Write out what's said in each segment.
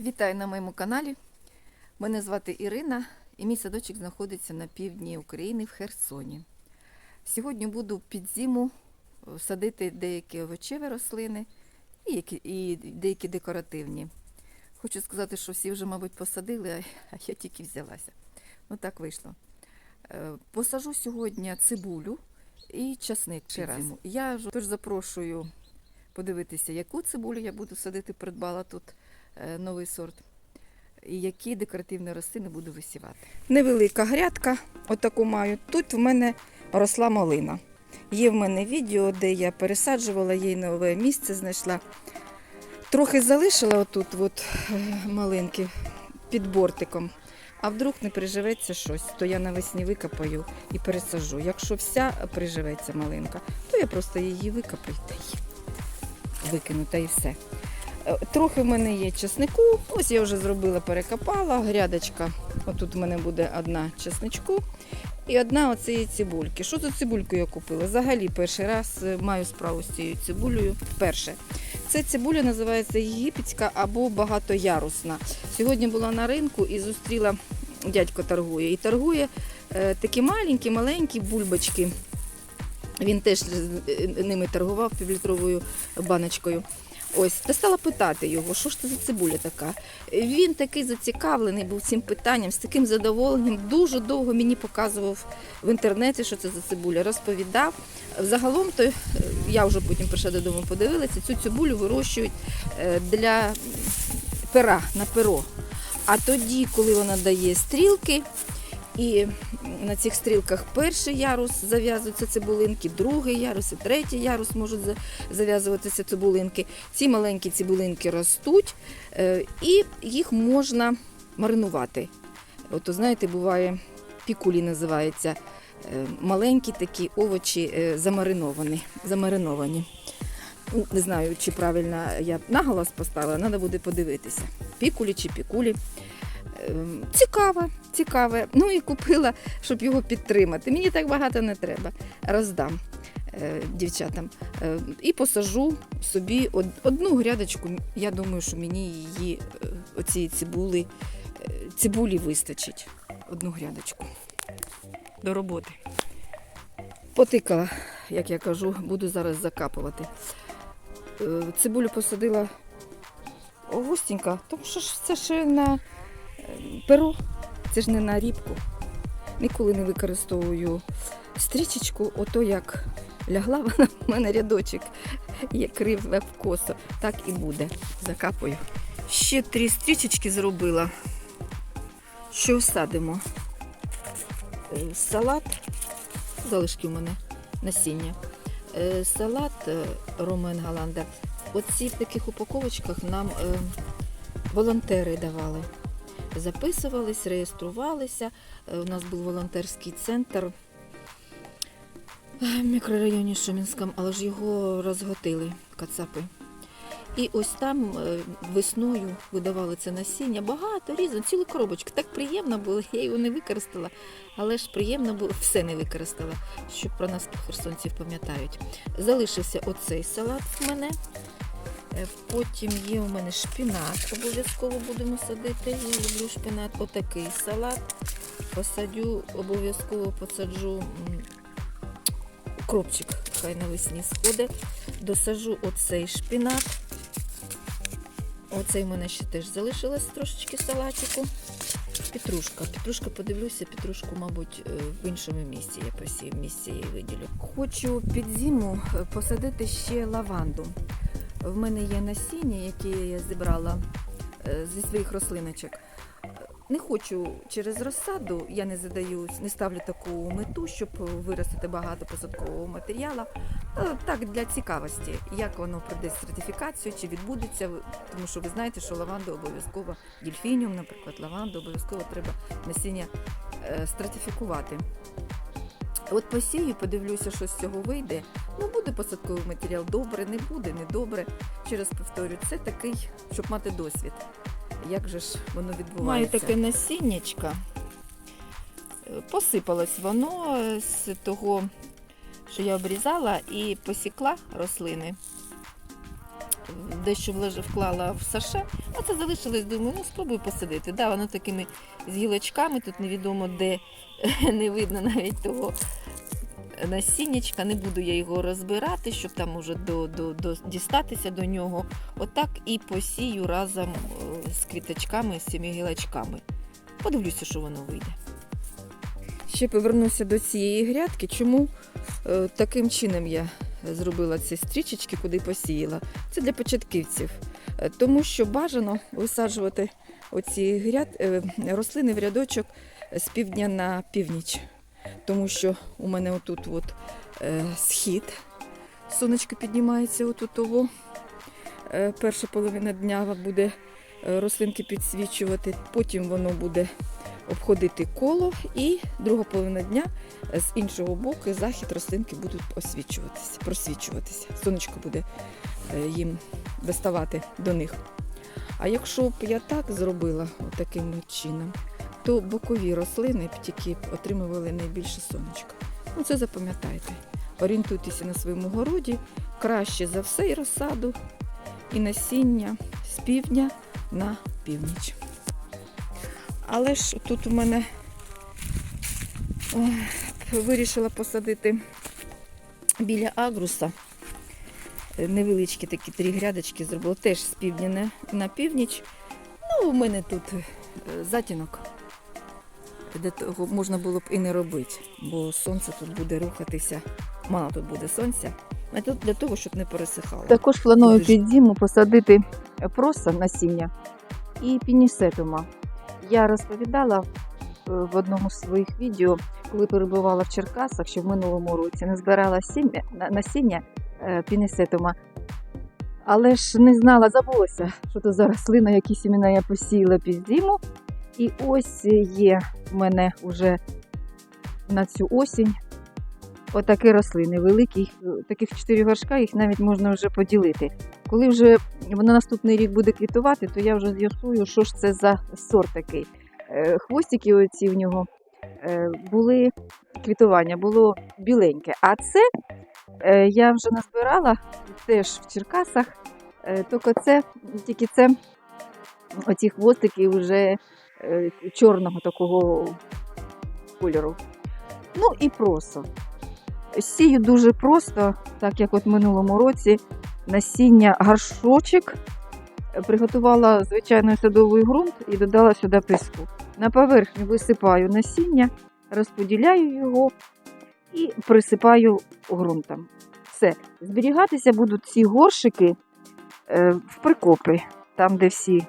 Вітаю на моєму каналі. Мене звати Ірина, і мій садочок знаходиться на півдні України в Херсоні. Сьогодні буду під зиму е, садити деякі овочеві рослини і, які, і деякі декоративні. Хочу сказати, що всі вже, мабуть, посадили, а- я тільки взялася. Ну так вийшло. Е, Посажу сьогодні цибулю і часник під зиму. Я ж тож запрошую подивитися, яку цибулю я буду садити, придбала тут новий сорт. І які декоративні рослини буду висівати. Невелика грядка, отаку маю. Тут в мене росла малина. Є в мене відео, де я пересаджувала їй нове місце, знайшла. Трохи залишила отут от, е, малинки під бортиком. А вдруг не приживеться щось, то я навесні викопаю і пересажу. Якщо вся приживеться малинка, то я просто її викопаю та й викину, та і все. Трохи в мене є чеснику. Ось я вже зробила, перекопала. Грядочка. Отут в мене буде одна чесничку і одна оцієї цибульки. Що за цибульку я купила? Взагалі перший раз е, маю справу з цією цибулею. Вперше. Це цибуля називається єгипетська або багатоярусна. Сьогодні була на ринку і зустріла дядько торгує. І торгує е, такі маленькі, маленькі бульбочки. Він теж е, ними торгував півлітровою баночкою. Ось, та стала питати його, що ж це за цибуля така. Він такий зацікавлений був цим питанням, з таким задоволенням. Дуже довго мені показував в інтернеті, що це за цибуля, розповідав. Загалом, то е, я вже потім прийшла додому, подивилася, цю цибулю вирощують е, для пера на перо. А тоді, коли вона дає стрілки, і на цих стрілках перший ярус зав'язуються цибулинки, другий ярус і третій ярус можуть зав'язуватися цибулинки. Ці маленькі цибулинки ростуть е, і їх можна маринувати. От, знаєте, буває, пікулі називається. е, Маленькі такі овочі е, замариновані. замариновані. Ну, Не знаю, чи правильно я наголос поставила, треба буде подивитися. Пікулі чи пікулі. Ем, Цікаве, цікаве. Ну і купила, щоб його підтримати. Мені так багато не треба. Роздам е, дівчатам. Е, і посажу собі одну грядочку. Я думаю, що мені її е, оцієї цибули, цибулі вистачить. Одну грядочку. До роботи. Потикала, як я кажу, буду зараз закапувати. Цибулю посадила густенько, тому що це ще на перо, це ж не на рібку. Ніколи не використовую стрічечку, ото як лягла вона в мене рядочок, як криве в косо, так і буде. Закапую. Ще три стрічечки зробила. Що садимо? Е, Салат, залишки в мене насіння. Е, Салат е, Ромен Галанда. Оці в таких упаковочках нам волонтери давали. Записувались, реєструвалися. Е, У нас був волонтерський центр в мікрорайоні Шумінському, але ж його розготили кацапи. І ось там е, весною видавали це насіння. Багато різно, цілу коробочку. Так приємно було, я його не використала, але ж приємно було, все не використала, що про нас херсонців пам'ятають. Залишився оцей салат в мене. Е, Потім є у мене шпінат, обов'язково будемо садити. Я люблю шпінат. Отакий салат. Посадю, обов'язково посаджу кропчик, хай навесні сходить. Досажу оцей шпінат. Оцей в мене ще теж залишилось трошечки салатику. Петрушка. Петрушка, подивлюся, петрушку, мабуть, е, в іншому місці я посію, місці її виділю. Хочу під зиму е, посадити ще лаванду. В мене є насіння, яке я зібрала е, зі своїх рослиночок. Не хочу через розсаду, я не задаю, не ставлю таку мету, щоб виростити багато посадкового матеріалу. Е, Так, для цікавості, як воно пройде сертифікацію, чи відбудеться, тому що ви знаєте, що лаванду обов'язково, дельфініум, наприклад, лаванду обов'язково треба насіння е, стратифікувати. От посію, подивлюся, що з цього вийде. Ну, буде посадковий матеріал добре, не буде, не добре. Ще раз повторю, це такий, щоб мати досвід. Як же ж воно відбувається? Маю таке насіннячко. Посипалось воно з того, що я обрізала і посікла рослини. дещо вклала в саше, а це залишилось, думаю, ну спробую посадити. Да, воно такими з гілочками, тут невідомо де не видно навіть того насіннячка. Не буду я його розбирати, щоб там уже до, до, до, дістатися до нього. Отак і посію разом е, з квіточками, з цими гілочками. Подивлюся, що воно вийде. Ще повернуся до цієї грядки. Чому е, таким чином я зробила ці стрічечки, куди посіяла? Це для початківців. Е, Тому що бажано висаджувати оці гряд, рослини в рядочок з півдня на північ. Тому що у мене отут от, е, схід, сонечко піднімається отут того. Е, перша половина дня буде е, рослинки підсвічувати, потім воно буде обходити коло, і друга половина дня е, з іншого боку захід рослинки будуть освічуватися, просвічуватися. Сонечко буде е, їм доставати до них. А якщо б я так зробила, таким чином, то бокові рослини б тільки отримували найбільше сонечка. Ну це запам'ятайте. Орієнтуйтеся на своєму городі краще за все і розсаду, і насіння з півдня на північ. Але ж тут у мене ой, вирішила посадити біля агруса. Невеличкі такі три грядочки зробила теж з півдня на, на північ. Ну, у мене тут е, затінок, де того можна було б і не робити, бо сонце тут буде рухатися, мало тут буде сонця. А тут для того, щоб не пересихало. Також планую Дуже. під зиму посадити проса насіння і пінісетума. Я розповідала е, в одному з своїх відео, коли перебувала в Черкасах, що в минулому році не збирала сім'я, на- насіння е, пінісетума. Але ж не знала, забулася, що то за рослина, які сімена я посіяла під зиму. І ось є в мене вже на цю осінь отакі рослини великі, е, таких чотири горшка, їх навіть можна вже поділити. Коли вже воно наступний рік буде квітувати, то я вже з'ясую, що ж це за сорт такий. Е, Хвостики оці в нього е, були квітування, було біленьке. А це я вже назбирала теж в Черкасах. Тільки це, тільки це оці хвостики вже чорного такого кольору. Ну і просо. Сію дуже просто, так як от минулому році насіння гаршочок. Е, Приготувала звичайний садовий ґрунт і додала сюди піску. На поверхню висипаю насіння, розподіляю його і присипаю ґрунтом. Все. Зберігатися будуть ці горшики е, в прикопи, там, де всі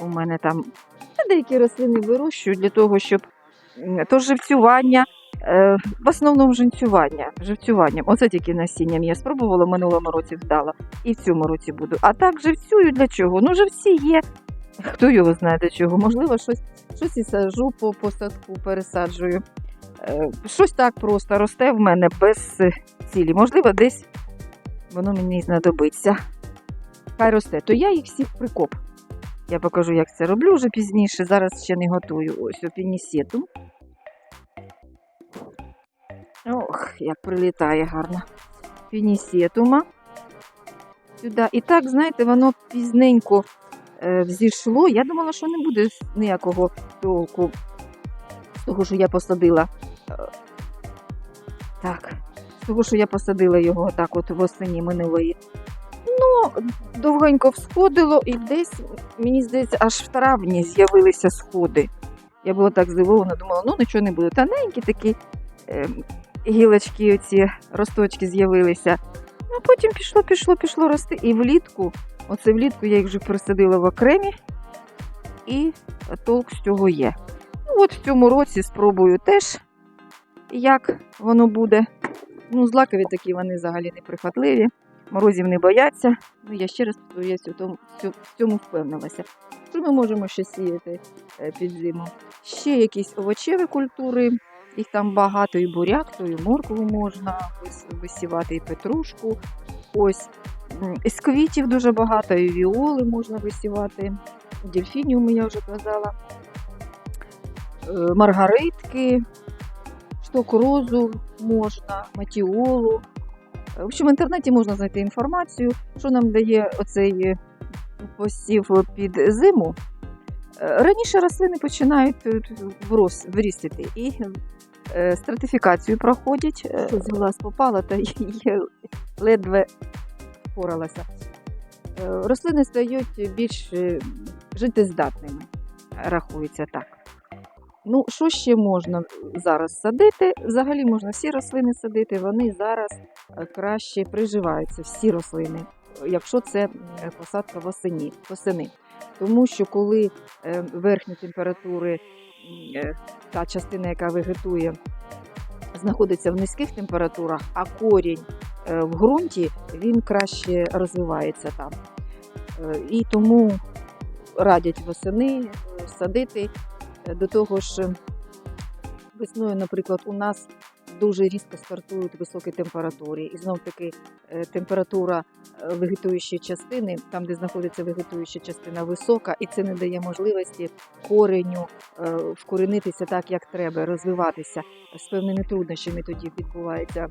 у мене там деякі рослини вирощую для того, щоб то живцювання, Е, В основному живцювання. живцюванням. Оце тільки насінням я спробувала в минулому році вдала. І в цьому році буду. А так живцюю для чого? Ну, живці є. Хто його знає для чого? Можливо, щось, щось і саджу по посадку, пересаджую. Е, Щось так просто росте в мене без е, цілі. Можливо, десь воно мені знадобиться. Хай росте. То я їх всіх прикоп. Я покажу, як це роблю вже пізніше. Зараз ще не готую. Ось опінісетум. Ох, як прилітає гарно. Пінісетума. Сюди. І так, знаєте, воно пізненько е, взійшло. Я думала, що не буде ніякого толку з того, що я посадила. Так, з того, що я посадила його так от восені минулої. Ну, довгенько всходило, і десь, мені здається, аж в травні з'явилися сходи. Я була так здивована, думала, ну нічого не буде. Тоненькі такі е, гілочки, оці росточки з'явилися. Ну, потім пішло, пішло, пішло рости. І влітку, оце влітку я їх вже пересадила в окремі, і толк з цього є. Ну, от в цьому році спробую теж, як воно буде. Ну, злакові такі вони взагалі неприхотливі, морозів не бояться. Ну, я ще раз тому- в цьому- впевнилася. Що ми можемо ще сіяти е, під зиму? Ще якісь овочеві культури, їх там багато, і буряк, то і моркву можна висівати, і петрушку. Ось з квітів дуже багато, і віоли можна висівати, дельфініуми я вже казала, е, маргаритки, шток можна, матіолу. В общем, в інтернеті можна знайти інформацію, що нам дає оцей е, посів під зиму. Е, Раніше рослини починають вирістити і е, стратифікацію проходять. Глаз попала та я ледве впоралася. Рослини стають більш життєздатними, рахується так. Ну, що ще можна зараз садити? Взагалі можна всі рослини садити, вони зараз е, краще приживаються, всі рослини, якщо це посадка восені, восени. Тому що коли е, верхні температури, е, та частина, яка вегетує, знаходиться в низьких температурах, а корінь в ґрунті, він краще розвивається там. І тому радять восени садити. До того ж, е, весною, наприклад, у нас дуже різко стартують високі температури. І знов таки е, температура е, вегетуючої частини, там, де знаходиться вегетуюча частина, висока, і це не дає можливості кореню вкоренитися так, як треба, розвиватися з певними труднощами тоді відбувається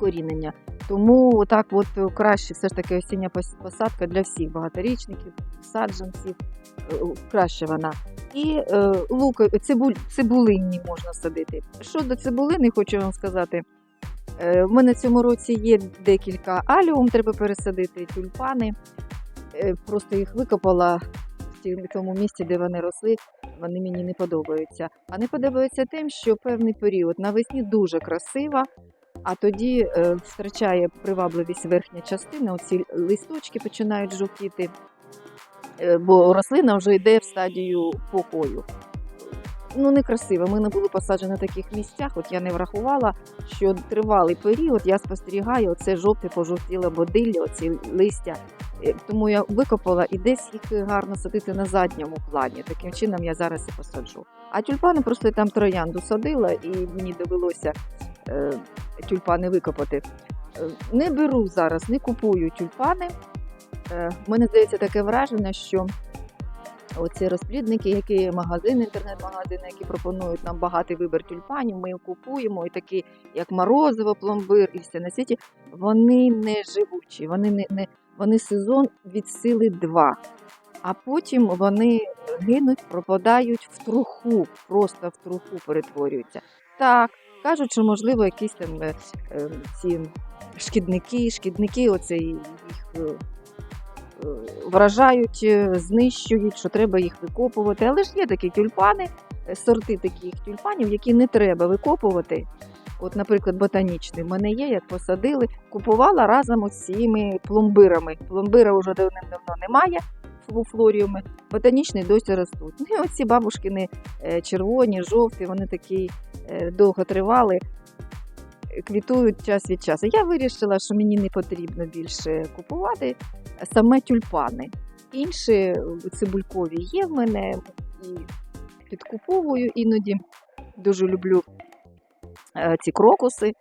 вкорінення. Тому так от е, краще все ж таки осіння посадка для всіх багаторічників, саджанців, е, краще вона. І е, лук, цибуль, цибулинні можна садити. Щодо цибулини, хочу вам сказати, е, в мене цьому році є декілька аліум, треба пересадити тюльпани. Е, просто їх викопала в тому місці, де вони росли. Вони мені не подобаються. А не подобаються тим, що певний період навесні дуже красива, а тоді е, втрачає привабливість верхня частина, оці листочки починають жовтіти, е, бо рослина вже йде в стадію покою. Ну, некрасиво. Ми не були посаджені на таких місцях. От я не врахувала, що тривалий період я спостерігаю оце жовте пожовтіле бодилля, оці листя. Е, Тому я викопала і десь їх гарно садити на задньому плані. Таким чином я зараз і посаджу. А тюльпани просто я там троянду садила, і мені довелося тюльпани викопати. Е, Не беру зараз, не купую тюльпани. Е, мене здається таке враження, що оці розплідники, які магазини, інтернет-магазини, які пропонують нам багатий вибір тюльпанів, ми їх купуємо, і такі, як морозиво, пломбир і все на світі, вони не живучі, вони не, не вони сезон від сили два. А потім вони гинуть, пропадають в труху, просто в труху перетворюються. Так, кажуть, що можливо якісь там е, е, ці шкідники, шкідники, оце їх е, е, вражають, е, знищують, що треба їх викопувати. Але ж є такі тюльпани, сорти таких тюльпанів, які не треба викопувати. От, наприклад, ботанічний в мене є, як посадили, купувала разом з цими пломбирами. Пломбира вже давним-давно немає у флоріуми, ботанічний досі ростуть. Ну, і оці бабушкини червоні, жовті, вони такі довго тривали, е, квітують час від часу. Я вирішила, що мені не потрібно більше купувати саме тюльпани. Інші е, цибулькові є в мене і підкуповую іноді. Дуже люблю е, ці крокуси,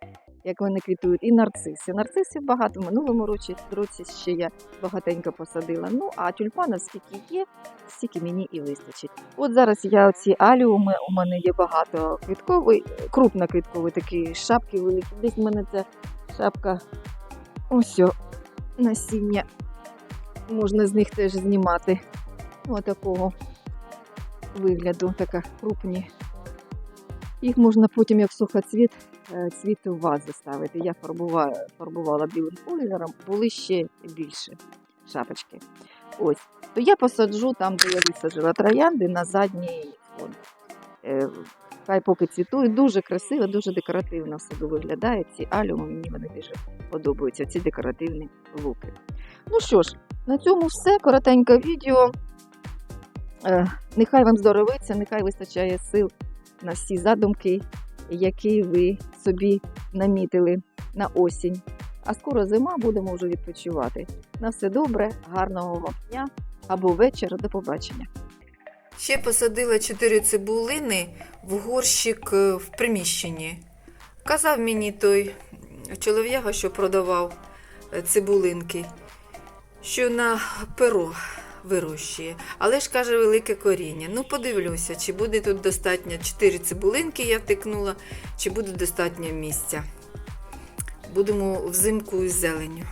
як вони квітують, і нарциси. Нарцисів багато в минулому році, році ще я багатенько посадила. Ну, а тюльпанів скільки є, стільки мені і вистачить. От зараз я ці аліуми, у мене є багато квітковий, крупноквітковий такі шапки великі. Десь в мене ця шапка ось насіння. Можна з них теж знімати. Отакого вигляду, така крупні. Їх можна потім, як сухоцвіт, цвіти в вази ставити. Я фарбувала, фарбувала білим кольором, були ще більше шапочки. Ось. То я посаджу там, де я висаджила троянди, на задній фон. Е, Хай поки цвітують, дуже красиво, дуже декоративно в саду виглядає. Ці алюми мені вони дуже подобаються, ці декоративні луки. Ну що ж, на цьому все. Коротеньке відео. Е, Нехай вам здоровиться, нехай вистачає сил на всі задумки, які ви собі намітили на осінь. А скоро зима, будемо вже відпочивати. На все добре, гарного вам дня або вечора. До побачення. Ще посадила чотири цибулини в горщик е, в приміщенні. Казав мені той чолов'яга, що продавав е, цибулинки, що на перо вирощує. Але ж каже, велике коріння. Ну, подивлюся, чи буде тут достатньо 4 цибулинки, я втикнула, чи буде достатньо місця. Будемо взимку із зеленню.